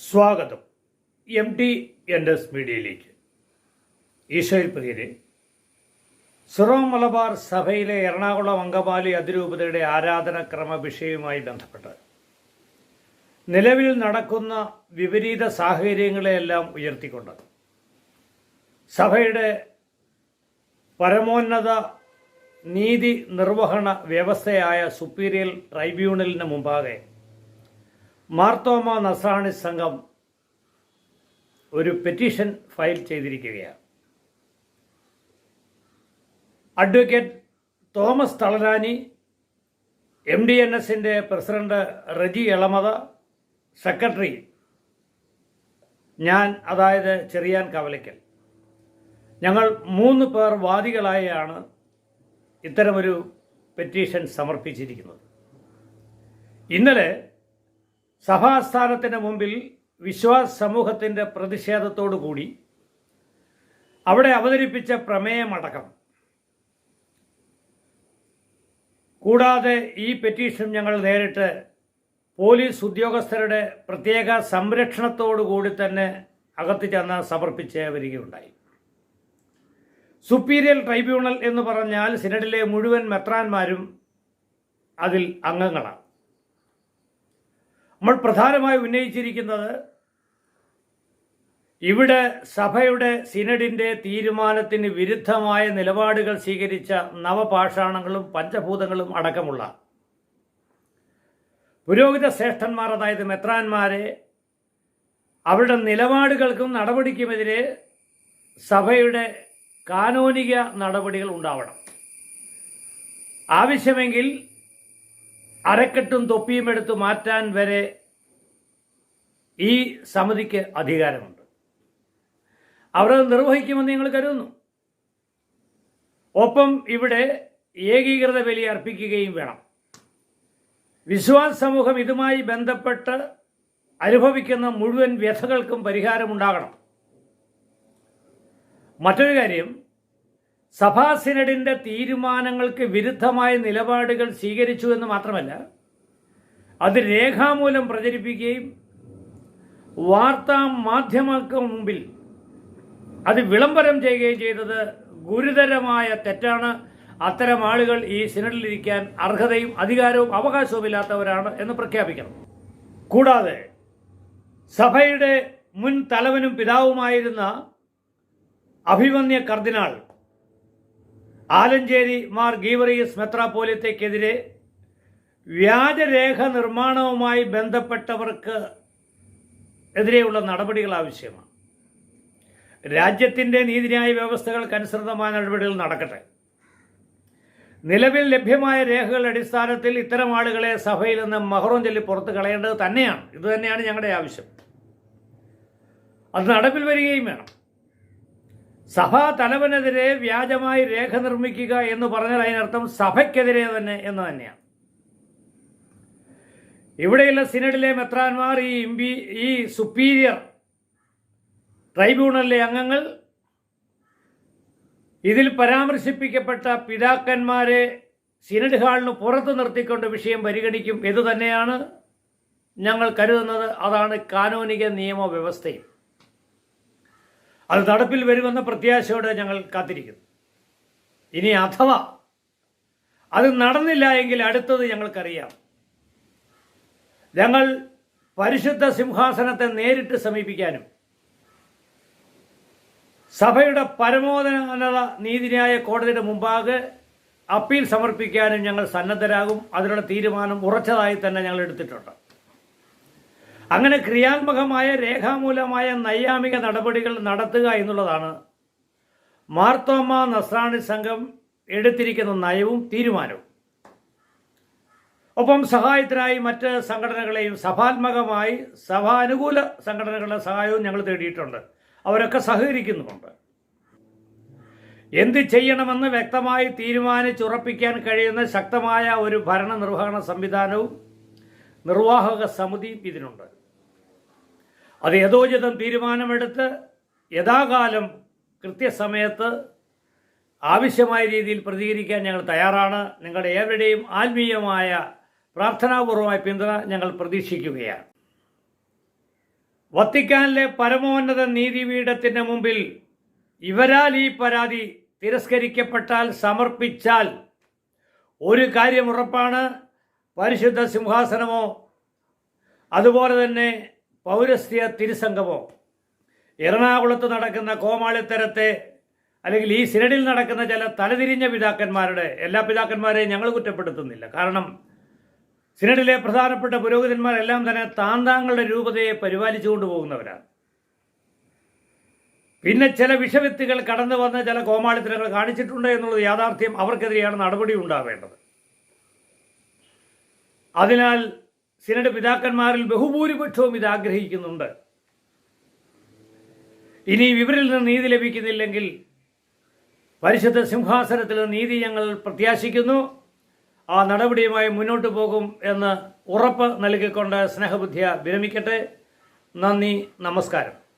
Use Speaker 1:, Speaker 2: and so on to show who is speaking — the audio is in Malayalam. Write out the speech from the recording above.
Speaker 1: സ്വാഗതം. എം ടി എൻഡസ് മീഡിയയിലേക്ക്. ഈശോയിൽ പ്രിയരെ സിറോ മലബാർ സഭയിലെ എറണാകുളം അങ്കമാലി അതിരൂപതയുടെ ആരാധനക്രമ വിഷയവുമായി ബന്ധപ്പെട്ട് നിലവിൽ നടക്കുന്ന വിപരീത സാഹചര്യങ്ങളെയെല്ലാം ഉയർത്തിക്കൊണ്ട് സഭയുടെ പരമോന്നത നീതി നിർവഹണ വ്യവസ്ഥയായ സുപ്പീരിയർ ട്രൈബ്യൂണലിന് മുമ്പാകെ മാർത്തോമ നസ്രാണി സംഘം ഒരു പെറ്റീഷൻ ഫയൽ ചെയ്തിരിക്കുകയാണ്. Advocate Thomas Thalarani M D N എസിന്റെ പ്രസിഡന്റ് റജി എളമത സെക്രട്ടറി ഞാൻ അതായത് ചെറിയാൻ കവലയ്ക്കൽ. ഞങ്ങൾ മൂന്ന് പേർ വാദികളായാണ് ഇത്തരമൊരു പെറ്റീഷൻ സമർപ്പിച്ചിരിക്കുന്നത്. ഇന്നലെ സഭാസ്ഥാനത്തിന് മുമ്പിൽ വിശ്വാസ സമൂഹത്തിന്റെ പ്രതിഷേധത്തോടു കൂടി അവിടെ അവതരിപ്പിച്ച പ്രമേയമടക്കം. കൂടാതെ ഈ പെറ്റീഷൻ ഞങ്ങൾ നേരിട്ട് പോലീസ് ഉദ്യോഗസ്ഥരുടെ പ്രത്യേക സംരക്ഷണത്തോടു കൂടി തന്നെ അകത്ത് ചെന്ന് സമർപ്പിച്ച് വരികയുണ്ടായി. സുപ്പീരിയർ ട്രൈബ്യൂണൽ എന്ന് പറഞ്ഞാൽ സിനഡിലെ മുഴുവൻ മെത്രാന്മാരും അതിൽ അംഗങ്ങളാണ്. നമ്മൾ പ്രധാനമായി ഉന്നയിച്ചിരിക്കുന്നത് ഇവിടെ സഭയുടെ സിനഡിന്റെ തീരുമാനത്തിന് വിരുദ്ധമായ നിലപാടുകൾ സ്വീകരിച്ച നവപാഷാണങ്ങളും പഞ്ചഭൂതങ്ങളും അടക്കമുള്ള പുരോഹിത ശ്രേഷ്ഠന്മാർ അതായത് മെത്രാന്മാരെ അവരുടെ നിലപാടുകൾക്കും നടപടിക്കുമെതിരെ സഭയുടെ കാനോനിക നടപടികൾ ഉണ്ടാവണം. ആവശ്യമെങ്കിൽ അരക്കെട്ടും തൊപ്പിയും എടുത്ത് മാറ്റാൻ വരെ ഈ സമിതിക്ക് അധികാരമുണ്ട്. അവർ നിർവഹിക്കുമെന്ന് ഞങ്ങൾ കരുതുന്നു. ഒപ്പം ഇവിടെ ഏകീകൃത ബലി അർപ്പിക്കുകയും വേണം. വിശ്വാസ സമൂഹം ഇതുമായി ബന്ധപ്പെട്ട് അനുഭവിക്കുന്ന മുഴുവൻ വ്യഥകൾക്കും പരിഹാരമുണ്ടാകണം. മറ്റൊരു കാര്യം സഭാ സിനഡിന്റെ തീരുമാനങ്ങൾക്ക് വിരുദ്ധമായ നിലപാടുകൾ സ്വീകരിച്ചു എന്ന് മാത്രമല്ല അത് രേഖാമൂലം പ്രചരിപ്പിക്കുകയും വാർത്താ മാധ്യമങ്ങൾക്ക് മുമ്പിൽ അത് വിളംബരം ചെയ്യുകയും ചെയ്തത് ഗുരുതരമായ തെറ്റാണ്. അത്തരം ആളുകൾ ഈ സിനഡിലിരിക്കാൻ അർഹതയും അധികാരവും അവകാശവും ഇല്ലാത്തവരാണ് എന്ന് പ്രഖ്യാപിക്കണം. കൂടാതെ സഭയുടെ മുൻ തലവനും പിതാവുമായിരുന്ന അഭിമന്യ കർദിനാൾ ആലഞ്ചേരി മാർ ഗീവറിയസ് മെത്രാപോലിയത്തേക്കെതിരെ വ്യാജരേഖ നിർമ്മാണവുമായി ബന്ധപ്പെട്ടവർക്ക് എതിരെയുള്ള നടപടികൾ ആവശ്യമാണ്. രാജ്യത്തിന്റെ നീതിന്യായ വ്യവസ്ഥകൾക്കനുസൃതമായ നടപടികൾ നടക്കട്ടെ. നിലവിൽ ലഭ്യമായ രേഖകളുടെ അടിസ്ഥാനത്തിൽ ഇത്തരം ആളുകളെ സഭയിൽ നിന്ന് മഹറോം ചൊല്ലി പുറത്ത് കളയേണ്ടത് തന്നെയാണ്. ഇതുതന്നെയാണ് ഞങ്ങളുടെ ആവശ്യം. അത് നടപ്പിൽ വരികയും വേണം. സഭാ തലവനെതിരെ വ്യാജമായി രേഖ നിർമ്മിക്കുക എന്ന് പറഞ്ഞാൽ അതിനർത്ഥം സഭയ്ക്കെതിരെ തന്നെ എന്ന് തന്നെയാണ്. ഇവിടെയുള്ള സിനഡിലെ മെത്രാന്മാർ ഈ ഇമ്പി ഈ സുപ്പീരിയർ ട്രൈബ്യൂണലിലെ അംഗങ്ങൾ ഇതിൽ പരാമർശിപ്പിക്കപ്പെട്ട പിതാക്കന്മാരെ സിനഡ് ഹാളിന് പുറത്ത് നിർത്തിക്കൊണ്ട് വിഷയം പരിഗണിക്കും എന്ന് തന്നെയാണ് ഞങ്ങൾ കരുതുന്നത്. അതാണ് കാനോനിക നിയമവ്യവസ്ഥയും. അത് നടപ്പിൽ വരുമെന്ന പ്രത്യാശയോടെ ഞങ്ങൾ കാത്തിരിക്കുന്നു. ഇനി അഥവാ അത് നടന്നില്ല എങ്കിൽ അടുത്തത് ഞങ്ങൾക്കറിയാം. ഞങ്ങൾ പരിശുദ്ധ സിംഹാസനത്തെ നേരിട്ട് സമീപിക്കാനും സഭയുടെ പരമോന്നത നീതിന്യായ കോടതിയുടെ മുമ്പാകെ അപ്പീൽ സമർപ്പിക്കാനും ഞങ്ങൾ സന്നദ്ധരാകും. അതിനുള്ള തീരുമാനം ഉറച്ചതായി തന്നെ ഞങ്ങൾ എടുത്തിട്ടുണ്ട്. അങ്ങനെ ക്രിയാത്മകമായ രേഖാമൂലമായ നൈയാമിക നടപടികൾ നടത്തുക എന്നുള്ളതാണ്. മാർത്തോമ നസ്രാണി സംഘം എടുത്തിരിക്കുന്ന നയവും തീരുമാനവും. ഒപ്പം സഹായത്തിനായി മറ്റ് സംഘടനകളെയും സഭാത്മകമായി സഭാനുകൂല സംഘടനകളുടെ സഹായവും ഞങ്ങൾ തേടിയിട്ടുണ്ട്. അവരൊക്കെ സഹകരിക്കുന്നുമുണ്ട്. എന്ത് ചെയ്യണമെന്ന് വ്യക്തമായി തീരുമാനിച്ചുറപ്പിക്കാൻ കഴിയുന്ന ശക്തമായ ഒരു ഭരണ നിർവഹണ സംവിധാനവും നിർവാഹക സമിതിയും ഇതിനുണ്ട്. അത് യഥോചിതം തീരുമാനമെടുത്ത് യഥാകാലം കൃത്യസമയത്ത് ആവശ്യമായ രീതിയിൽ പ്രതികരിക്കാൻ ഞങ്ങൾ തയ്യാറാണ്. നിങ്ങളുടെ ഏവരുടെയും ആത്മീയമായ പ്രാർത്ഥനാപൂർവമായ പിന്തുണ ഞങ്ങൾ പ്രതീക്ഷിക്കുകയാണ്. വത്തിക്കാനിലെ പരമോന്നത നീതിപീഠത്തിന്റെ മുമ്പിൽ ഇവരാൽ ഈ പരാതി തിരസ്കരിക്കപ്പെട്ടാൽ സമർപ്പിച്ചാൽ ഒരു കാര്യം ഉറപ്പാണ്. പരിശുദ്ധ സിംഹാസനമോ അതുപോലെ തന്നെ പൗരസ്ത്യ തിരുസംഗമോ. എറണാകുളത്ത് നടക്കുന്ന കോമാളിത്തരത്തെ അല്ലെങ്കിൽ ഈ സിനഡിൽ നടക്കുന്ന ചില തലതിരിഞ്ഞ പിതാക്കന്മാരുടെ എല്ലാ പിതാക്കന്മാരെയും ഞങ്ങൾ കുറ്റപ്പെടുത്തുന്നില്ല. കാരണം സിനഡിലെ പ്രധാനപ്പെട്ട പുരോഹിതന്മാരെല്ലാം തന്നെ താന്താങ്ങളുടെ രൂപതയെ പരിപാലിച്ചുകൊണ്ട് പോകുന്നവരാണ്. പിന്നെ ചില വിഷവിത്തുകൾ കടന്നു വന്ന ചില കോമാളിത്തരങ്ങൾ കാണിച്ചിട്ടുണ്ട് എന്നുള്ളത് യാഥാർത്ഥ്യം അവർക്കെതിരെയാണ് നടപടി ഉണ്ടാവേണ്ടത്. അതിനാൽ സിനഡ് പിതാക്കന്മാരിൽ ബഹുഭൂരിപക്ഷവും ഇത് ആഗ്രഹിക്കുന്നുണ്ട്. ഇനി ഇവരിൽ നിന്ന് നീതി ലഭിക്കുന്നില്ലെങ്കിൽ പരിശുദ്ധ സിംഹാസനത്തിൽ നീതി ഞങ്ങൾ പ്രത്യാശിക്കുന്നു. ആ നടപടിയുമായി മുന്നോട്ട് പോകും എന്ന് ഉറപ്പ് നൽകിക്കൊണ്ട് സ്നേഹബുദ്ധിയ വിരമിക്കട്ടെ. നന്ദി നമസ്കാരം.